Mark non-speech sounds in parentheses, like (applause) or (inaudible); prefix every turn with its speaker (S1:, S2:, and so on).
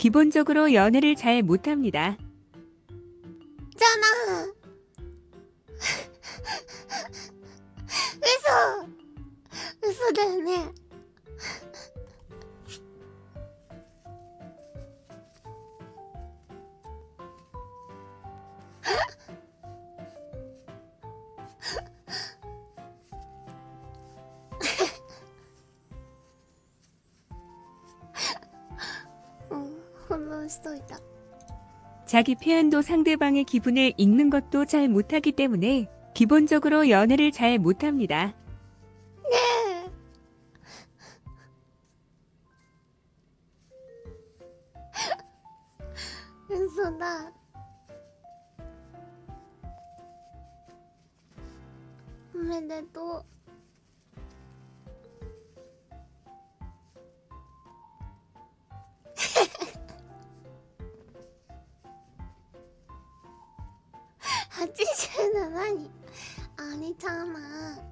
S1: 기본적으로 연애를 잘 못합니다.
S2: 잖아.嘘嘘だよね。 (laughs) 수도 있다.
S1: 자기 표현도 상대방의 기분을 읽는 것도 잘 못하기 때문에 기본적으로 연애를 잘 못합니다.
S2: 네. 은소나. 오늘도 87にありちゃんな。